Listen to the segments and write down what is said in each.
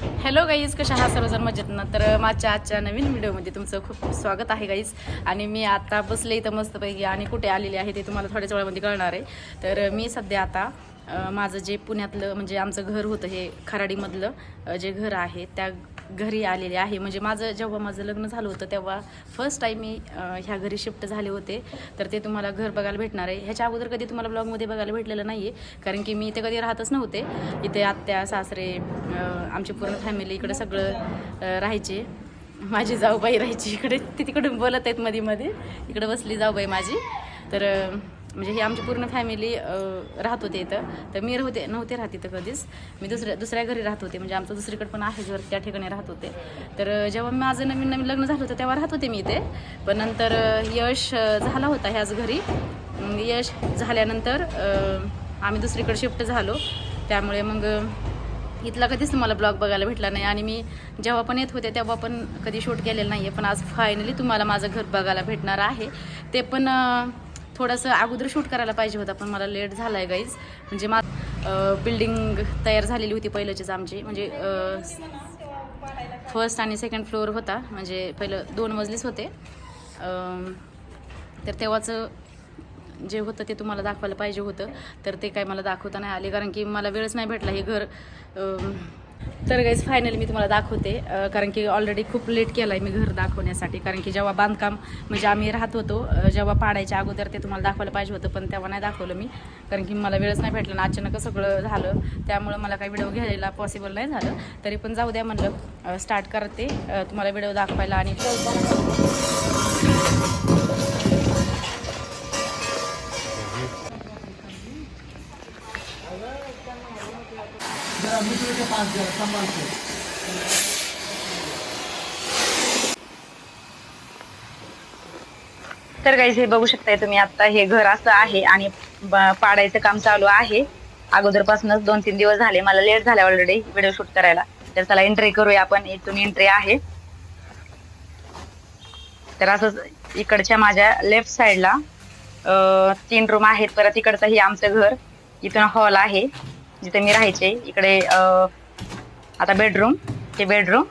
Hello guys कशा हा सर्वजण? मजेत ना? तर माझ्या आजच्या नवीन व्हिडिओमध्ये तुमचं खूप स्वागत आहे गाईज. आणि मी आता बसले इथं मस्तपैकी आणि कुठे आलेले आहे ते तुम्हाला थोड्याच वेळामध्ये कळणार आहे. तर मी सध्या आता माझं जे पुण्यातलं म्हणजे आमचं घर होतं हे खराडीमधलं जे घर आहे त्या घरी आलेले आहे. म्हणजे माझं जेव्हा माझं लग्न झालं होतं तेव्हा फर्स्ट टाईम मी ह्या घरी शिफ्ट झाले होते. तर ते तुम्हाला घर बघायला भेटणार आहे. ह्याच्या अगोदर कधी तुम्हाला ब्लॉगमध्ये बघायला भेटलेलं नाही आहे कारण की मी इथे कधी राहतच नव्हते. इथे आत्या सासरे आमची पूर्ण फॅमिली इकडे सगळं राहायचे. माझी जाऊबाई राहायची इकडे. ती तिकडून बोलत आहेत मध्ये मध्ये इकडे बसली जाऊबाई माझी. तर म्हणजे ही आमची पूर्ण फॅमिली राहत होते इथं. तर मी राहते नव्हते राहत इथं कधीच. मी दुसऱ्या दुसऱ्या घरी राहत होते. म्हणजे आमचं दुसरीकडे पण आहे घर त्या ठिकाणी राहत होते. तर जेव्हा जेव्हा माझं नवीन नवीन लग्न झालं होतं तेव्हा राहत होते मी इथे. पण नंतर यश झाला होता ह्याच घरी. यश झाल्यानंतर आम्ही दुसरीकडे शिफ्ट झालो. त्यामुळे मग इथला कधीच तुम्हाला ब्लॉग बघायला भेटला नाही. आणि मी जेव्हा पण येत होते तेव्हा पण कधी शूट केलेलं नाही आहे पण आज फायनली तुम्हाला माझं घर बघायला भेटणार आहे. ते पण थोडंसं अगोदर शूट करायला पाहिजे होता पण मला लेट झाला आहे गाईज म्हणजे मा बिल्डिंग तयार झालेली होती पहिल्याचीच आमची. म्हणजे फर्स्ट आणि सेकंड फ्लोअर होता. म्हणजे पहिलं दोन मजलीच होते. तर तेव्हाच जे होतं ते तुम्हाला दाखवायला पाहिजे होतं. तर ते काय मला दाखवता नाही आले. कारण की मला वेळच नाही भेटला हे घर. तर गाईज फायनली मी तुम्हाला दाखवते. कारण की ऑलरेडी खूप लेट केला आहे मी घर दाखवण्यासाठी. कारण की जेव्हा बांधकाम म्हणजे आम्ही राहत होतो जेव्हा पाडायच्या अगोदर ते तुम्हाला दाखवायला पाहिजे होतं पण तेव्हा नाही दाखवलं मी. कारण की मला वेळच नाही भेटला ना अचानक सगळं झालं. त्यामुळं मला काही व्हिडिओ घ्यायला पॉसिबल नाही झालं. तरी पण जाऊ द्या म्हणलं स्टार्ट करते. तुम्हाला व्हिडिओ दाखवायला आणि तर काहीच हे बघू शकताय तुम्ही आता हे घर असं आहे आणि पाडायचं काम चालू आहे. अगोदरपासूनच दोन तीन दिवस झाले. मला लेट झाले ऑलरेडी व्हिडिओ शूट करायला. तर चला एंट्री करूया आपण. इथून एंट्री आहे. तर असंच इकडच्या माझ्या लेफ्ट साईडला तीन रूम आहेत. परत इकडचं हे आमचं घर. इथून हॉल आहे. जिथे मी राहायचे इकडे आता बेडरूम हे बेडरूम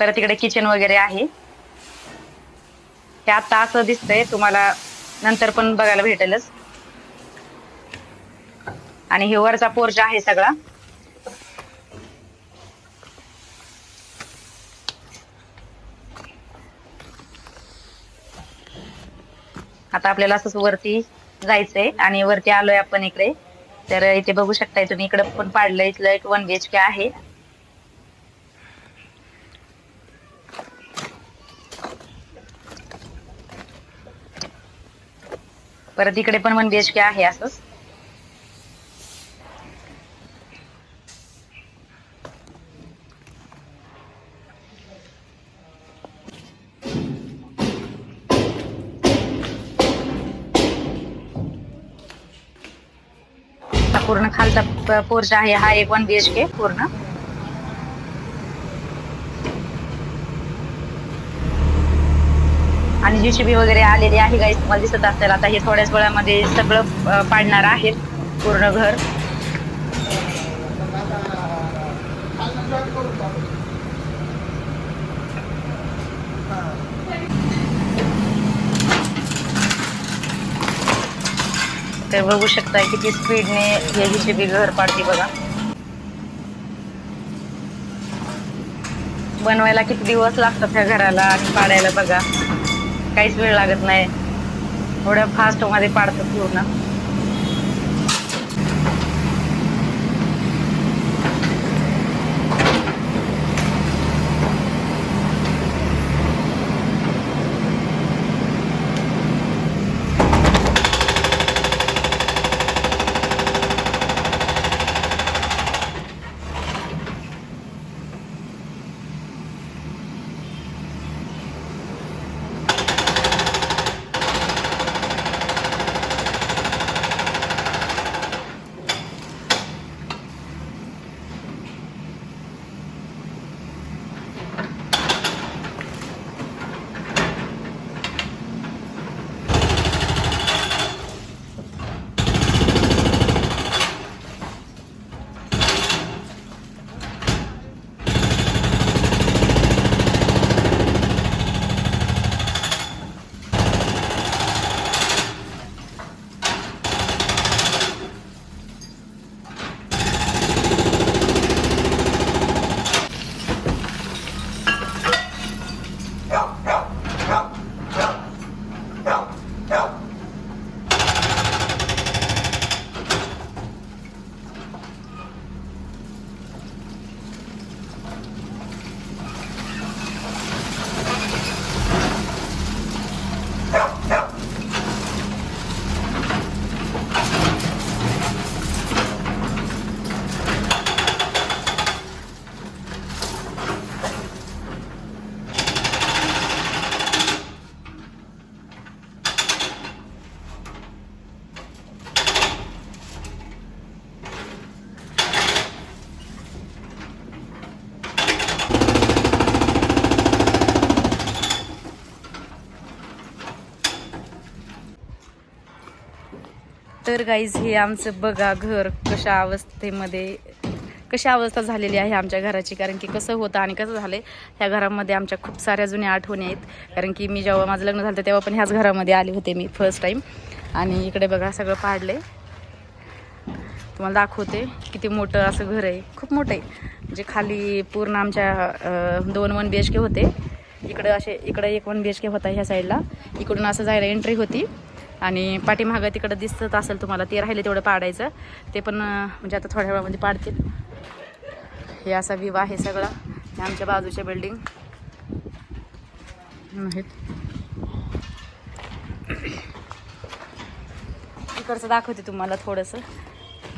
परत इकडे किचन वगैरे आहे. हे आता असं दिसतंय तुम्हाला नंतर पण बघायला भेटेलच. आणि हे वरचा पोर्च आहे सगळा. आता आपल्याला असंच वरती जायचंय आणि वरती आलोय आपण इकडे. तर इथे बघू शकताय तुम्ही इकडे पण पाडलं इथलं एक वन बी एच के आहे. परत इकडे पण वन बी एच के आहे असंच. पोर्च आहे हा एक वन बी एच के पूर्ण. आणि जीसीबी वगैरे आलेली आहे गाईस तुम्हाला दिसत असेल आता हे थोड्याच वेळामध्ये सगळं पाडणार आहे पूर्ण घर. तर बघू शकताय किती स्पीडने हे जीसीबी घर पाडते बघा. बनवायला किती दिवस लागतात त्या घराला आणि पाडायला बघा. काहीच वेळ लागत नाही. एवढ्या फास्टमध्ये पाडतात पूर्ण. तर गाईज हे आमचं बघा घर कशा अवस्थेमध्ये कशा अवस्था झालेली आहे आमच्या घराची. कारण की कसं होतं आणि कसं झालं ह्या घरामध्ये आमच्या खूप साऱ्या जुन्या आठवणी आहेत. कारण की मी जेव्हा माझं लग्न झालं तेव्हा पण ह्याच घरामध्ये आले होते मी फर्स्ट टाईम आणि इकडे बघा सगळं पाडले तुम्हाला दाखवते किती मोठं असं घर आहे. खूप मोठं आहे. म्हणजे खाली पूर्ण आमच्या दोन वन बी एच के होते. इकडं असे इकडं एक वन बी एच के होता ह्या साईडला इकडून असं जायला एंट्री होती. आणि पाठीमागं तिकडं दिसत असेल तुम्हाला ते राहिले तेवढं पाडायचं. ते पण म्हणजे आता थोड्या वेळामध्ये पाडतील. हे असा विवा आहे सगळा आमच्या बाजूच्या बिल्डिंग आहेत. इकडचं दाखवते तुम्हाला थोडंसं.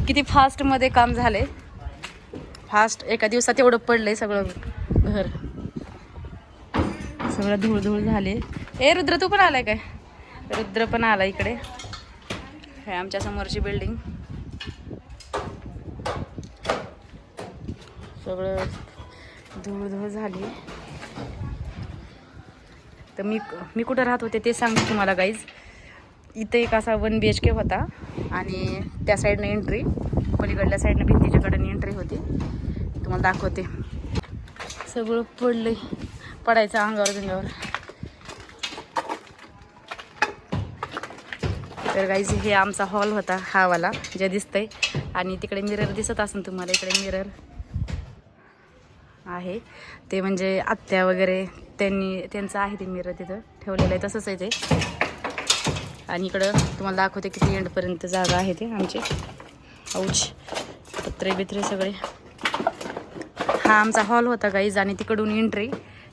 किती फास्टमध्ये काम झाले फास्ट एका दिवसात एवढं पडलंय सगळं घर. सगळं धूळ धूळ झाले ए रुद्र तू पण आलाय काय? रुद्र पण आला इकडे. हे आमच्या समोरची बिल्डिंग सगळं धूळ धूळ झाली. तर मी मी कुठं राहत होते ते सांगते तुम्हाला गाईज इथे एक असा वन बी एच के होता आणि त्या साईडनं एंट्री पलीकडल्या साईडनं भिंतीच्याकडनं एंट्री होती. तुम्हाला दाखवते. सगळं पडलंय पडायचं अंगावर बिंगावर. तर गाईज हे आमचा हॉल होता हा वाला जे दिसतंय. आणि तिकडे मिरर दिसत असेल तुम्हाला इकडे मिरर आहे. ते म्हणजे आत्या वगैरे त्यांनी त्यांचं आहे ते मिरर तिथं ठेवलेलं आहे तसंच आहे ते. आणि इकडं तुम्हाला दाखवते किती एंडपर्यंत जागा आहे ते आमची. औच पत्रे बित्रे सगळे. हा आमचा हॉल होता गाईज आणि तिकडून एंट्री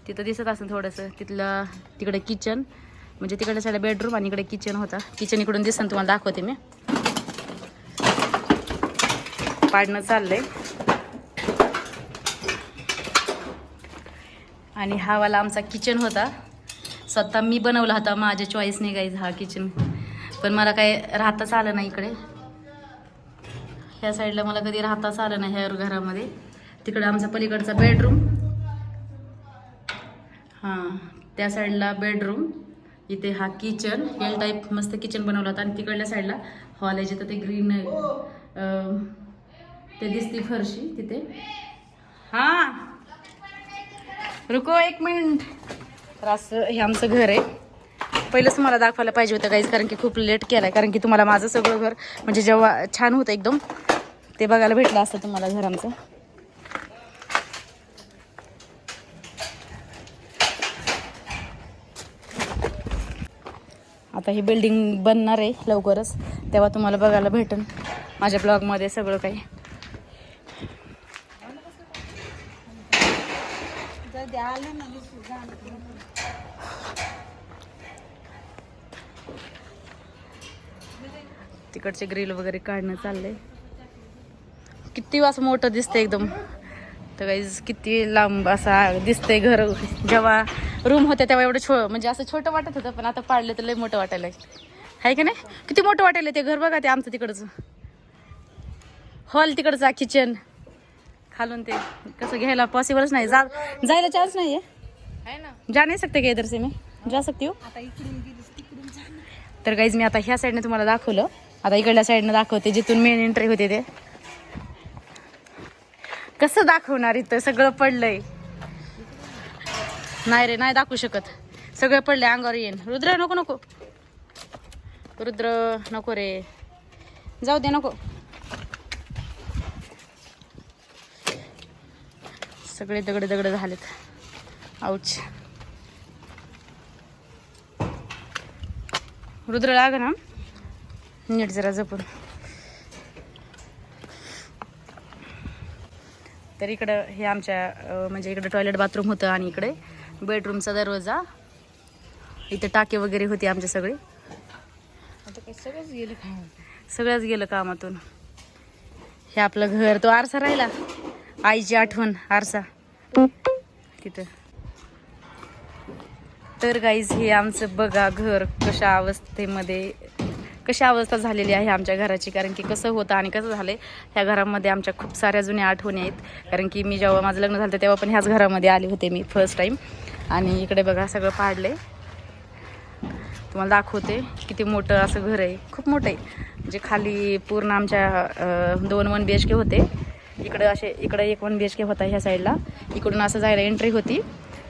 तिथं दिसत असेल थोडंसं तिथलं तिकडे किचन म्हणजे तिकडल्या साईड बेडरूम आणि इकडे किचन होता. किचन इकडून दिसन तुम्हाला दाखवते मी. पाडणं चाललंय. आणि हा वाला आमचा किचन होता. स्वतः मी बनवला होता माझ्या चॉईसने गाईज हा किचन पण मला काय राहताच आलं नाही इकडे. ह्या साईडला मला कधी राहताच आलं नाही ह्या घरामध्ये. तिकडे आमचा पलीकडचा बेडरूम हां त्या साईडला बेडरूम इथे हा किचन एल टाईप मस्त किचन बनवलं होता. आणि तिकडल्या साईडला हॉल आहे जिथं ते ग्रीन ते दिसती फरशी तिथे. हां. रुको एक मिनिट. तर असं हे आमचं घर आहे. पहिलंच मला दाखवायला पाहिजे होतं काहीच कारण की खूप लेट केला आहे कारण की तुम्हाला माझं सगळं घर म्हणजे जेव्हा छान होतं एकदम ते बघायला भेटलं असतं तुम्हाला घर आमचं आता ही बिल्डिंग बनणार आहे लवकरच. तेव्हा तुम्हाला बघायला भेटेल माझ्या ब्लॉगमध्ये सगळं काही. तिकडचे ग्रिल वगैरे काढणं चाललंय. किती वाज मोठं दिसतंय एकदम. तर काही किती लांब असा दिसतंय घर. जेव्हा रूम होते तेव्हा एवढं छो म्हणजे असं छोटं वाटत होतं पण आता पाडलं तर लय मोठं वाटायला आहे का नाही? किती मोठं वाटायला ते घर बघा ते आमचं तिकडचं. हॉल तिकडचा किचन खालून ते कसं घ्यायला पॉसिबलच नाही. जा जायला चान्स नाही आहे ना. जा नहीं सकते क्या इधर से मैं? जा सकती हो? तर गाईज मी आता ह्या साईडने तुम्हाला दाखवलं. आता इकडल्या साईडनं दाखवते जिथून मेन एंट्री होते ते. कसं दाखवणार इथं? सगळं पडलंय. नाही रे नाही दाखवू शकत. सगळं पडलंय अंगावर येईन. रुद्र नको नको. रुद्र नको रे. जाऊ दे नको. सगळे दगड दगड झालेत. आऊच रुद्र लाग ना. नीट जरा जपून. तर इकडं हे आमच्या म्हणजे इकडं टॉयलेट बाथरूम होतं आणि इकडे बेडरूमचा दरवाजा. इथे टाके वगैरे होते आमचे सगळे. आता सगळंच गेलं सगळंच गेलं कामातून. हे आपलं घर तो आरसा राहिला. आईची आठवण आरसा. तिथं. तर गाईज हे आमचं बघा घर कशा अवस्थेमध्ये कशी अवस्था झालेली आहे आमच्या घराची? कारण की कसं होतं आणि कसं झालं ह्या घरामध्ये आमच्या खूप साऱ्या जुन्या आठवणी आहेत. कारण की मी जेव्हा माझं लग्न झालं तेव्हा पण ह्याच घरामध्ये आले होते मी फर्स्ट टाईम आणि इकडे बघा सगळं पाडले तुम्हाला दाखवते किती मोठं असं घर आहे. खूप मोठं आहे. म्हणजे खाली पूर्ण आमच्या दोन वन बी एच के होते. इकडं असे इकडं एक वन बी एच के होता ह्या साईडला इकडून असं जायला एंट्री होती.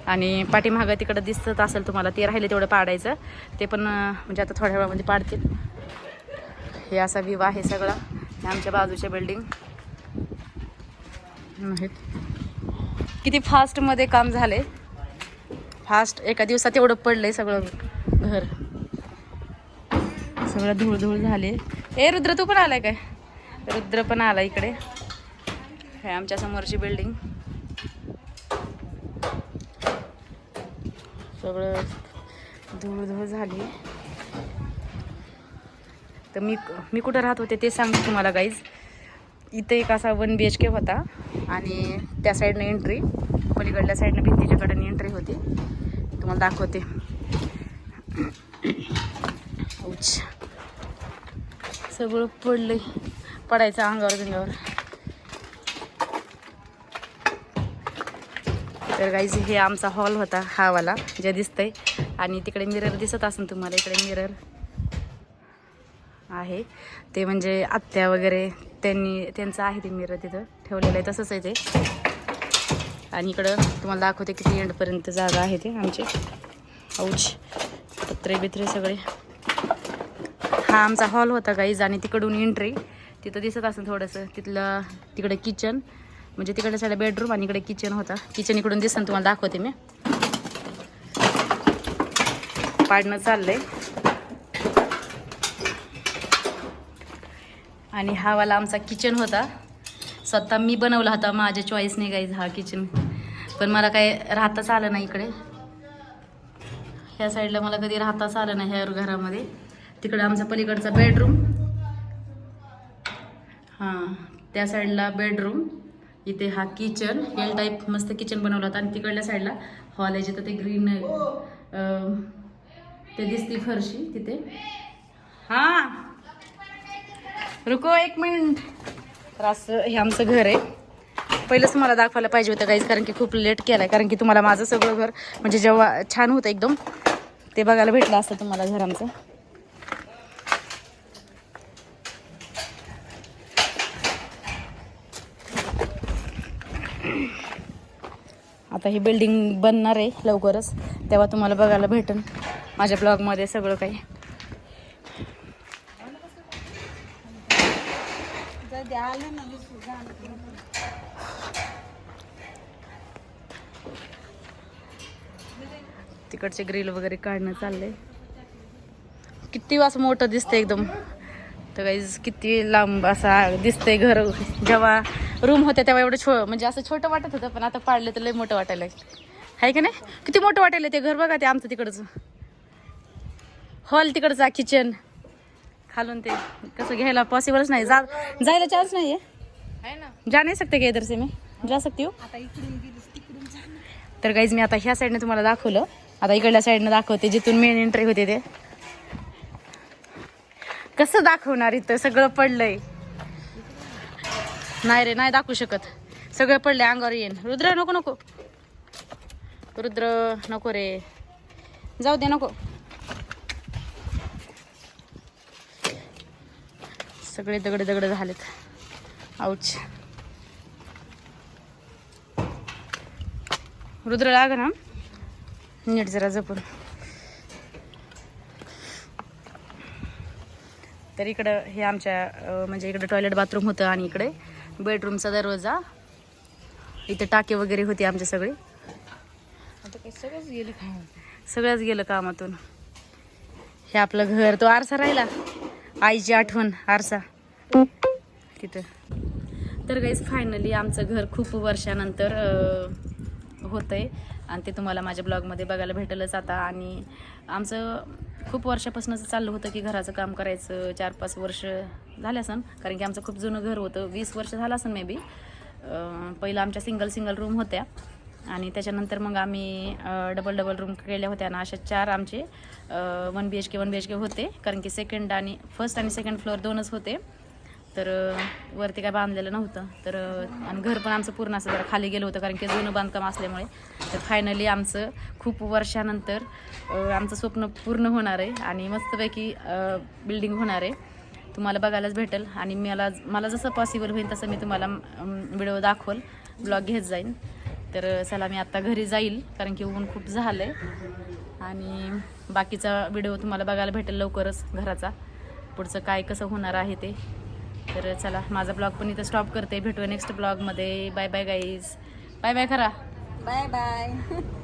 आणि पाठीमागं तिकडं दिसत असेल तुम्हाला ते राहिले तेवढं पाडायचं. ते पण म्हणजे आता थोड्या वेळामध्ये पाडतील. हे असा व्ह्यू आहे सगळा. हे आमच्या बाजूच्या बिल्डिंग आहेत. किती फास्टमध्ये काम झाले. फास्ट एका दिवसात एवढं पडलंय सगळं घर. सगळं धूळधूळ झाले. ए रुद्र तू पण आलाय काय? रुद्र पण आला इकडे. हे आमच्या समोरची बिल्डिंग सगळं धूळधूळ झाली. तर मी मी कुठं राहत होते ते सांगते तुम्हाला गाईज इथं एक असा वन बी एच के होता आणि त्या साईडनं एंट्री पलीकडल्या साईडनं भिंतीच्या कडेने एंट्री होती. तुम्हाला दाखवते. औच. सगळं पडलंय. पडायचं अंगावर गंगावर तर गाईज हे आमचा हॉल होता हा वाला जे दिसतंय. आणि तिकडे मिरर दिसत असेल तुम्हाला इकडे मिरर आहे ते म्हणजे आत्या वगैरे त्यांनी त्यांचं आहे ते मिरर तिथं ठेवलेलं आहे तसंच आहे ते. आणि इकडं तुम्हाला दाखवते किती एंडपर्यंत जागा आहे ते आमचे. औच पत्रे बित्रे सगळे. हा आमचा हॉल होता काहीच आणि तिकडून एंट्री तिथं दिसत असेल थोडंसं तिथलं तिकडं किचन म्हणजे तिकडे साईड बेडरूम आणि इकडे किचन होता. किचन इकडून दिसन तुम्हाला दाखवते मी. पाडणं चाललंय. आणि हा वाला आमचा किचन होता. स्वतः मी बनवला होता माझ्या चॉईसने गाईज हा किचन पण मला काय राहताच आलं नाही इकडे. ह्या साईडला मला कधी राहताच आलं नाही ह्या घरामध्ये. तिकडे आमचा पलीकडचा बेडरूम हां त्या साईडला बेडरूम इथे हा किचन एल टाईप मस्त किचन बनवला होता. आणि तिकडल्या साईडला हॉल आहे जिथं ते ग्रीन ते दिसते फरशी तिथे. हां रुको एक मिनिट. तर असं हे आमचं घर आहे. पहिलंच मला दाखवायला पाहिजे होतं काहीच कारण की खूप लेट केलं आहे कारण की तुम्हाला माझं सगळं घर म्हणजे जेव्हा छान होतं एकदम ते बघायला भेटलं असतं तुम्हाला घर आमचं. आता ही बिल्डिंग बनणार आहे लवकरच. तेव्हा तुम्हाला बघायला भेटेल माझ्या ब्लॉगमध्ये सगळं काही. तिकडचे ग्रिल वगैरे काढणं चाललंय. किती वास मोठं दिसतंय एकदम. तर काही किती लांब असा दिसतंय घर. जेव्हा रूम होत्या तेव्हा एवढं छो म्हणजे असं छोटं वाटत होतं पण आता पाडलं तर लय मोठं वाटायला आहे का नाही? किती मोठं वाटायला ते घर बघा ते आमचं तिकडचं. हॉल तिकडचा किचन खालून ते कसं घ्यायला पॉसिबलच नाही. जा जायला चान्स नाही आहे ना. जा नहीं सकते क्या इधर से मैं? जा सकती हूँ. तर गाईज मी आता ह्या साईडने तुम्हाला दाखवलं. आता इकडल्या साईडनं दाखवते जिथून मेन एंट्री होते ते. कसं दाखवणार इथं? सगळं पडलंय. नाही रे नाही दाखवू शकत. सगळं पडलंय अंगावर येईन. रुद्र नको नको. रुद्र नको रे. जाऊ दे नको. सगळे दगड दगड झालेत. आऊच रुद्र लाग ना. नीट जरा जपून. तर इकडं हे आमच्या म्हणजे इकडं टॉयलेट बाथरूम होतं आणि इकडे बेडरूमचा दरवाजा. इथे टाके वगैरे होते आमचे सगळे. आता काय सगळंच गेलं सगळंच गेलं कामातून. हे आपलं घर तो आरसा राहिला. आईची आठवण आरसा. तिथं. तर गाईज फायनली आमचं घर खूप वर्षानंतर होतं होतंय. आणि ते तुम्हाला माझ्या ब्लॉगमध्ये बघायला भेटलंच आता. आणि आमचं खूप वर्षापासूनच चाललं होतं की घराचं काम करायचं. चार पाच वर्ष झाले असन. कारण की आमचं खूप जुनं घर होतं. वीस वर्ष झालं असन मे बी पहिलं आमच्या सिंगल सिंगल रूम होत्या. आणि त्याच्यानंतर मग आम्ही डबल डबल रूम केल्या होत्या ना अशा चार आमचे one B H K one B H K होते. कारण की सेकंड आणि फर्स्ट आणि सेकंड फ्लोअर दोनच होते. तर वरती काय बांधलेलं नव्हतं. तर आणि घर पण आमचं पूर्ण असं जरा खाली गेलं होतं कारण की जुनं बांधकाम असल्यामुळे. तर फायनली आमचं खूप वर्षानंतर आमचं स्वप्न पूर्ण होणार आहे आणि मस्तपैकी बिल्डिंग होणार आहे. तुम्हाला बघायलाच भेटेल आणि मला मला जसं पॉसिबल होईल तसं मी तुम्हाला व्हिडिओ दाखवल. ब्लॉग घेत जाईन. तर चला मी आत्ता घरी जाईल कारण की ऊन खूप झालं आहे आणि बाकीचा व्हिडिओ तुम्हाला बघायला भेटेल लवकरच घराचा. पुढचं काय कसं होणार आहे ते. तर चला माझा ब्लॉग पण इथं स्टॉप करते. भेटूया नेक्स्ट ब्लॉगमध्ये. Bye bye guys bye bye खरा. Bye bye.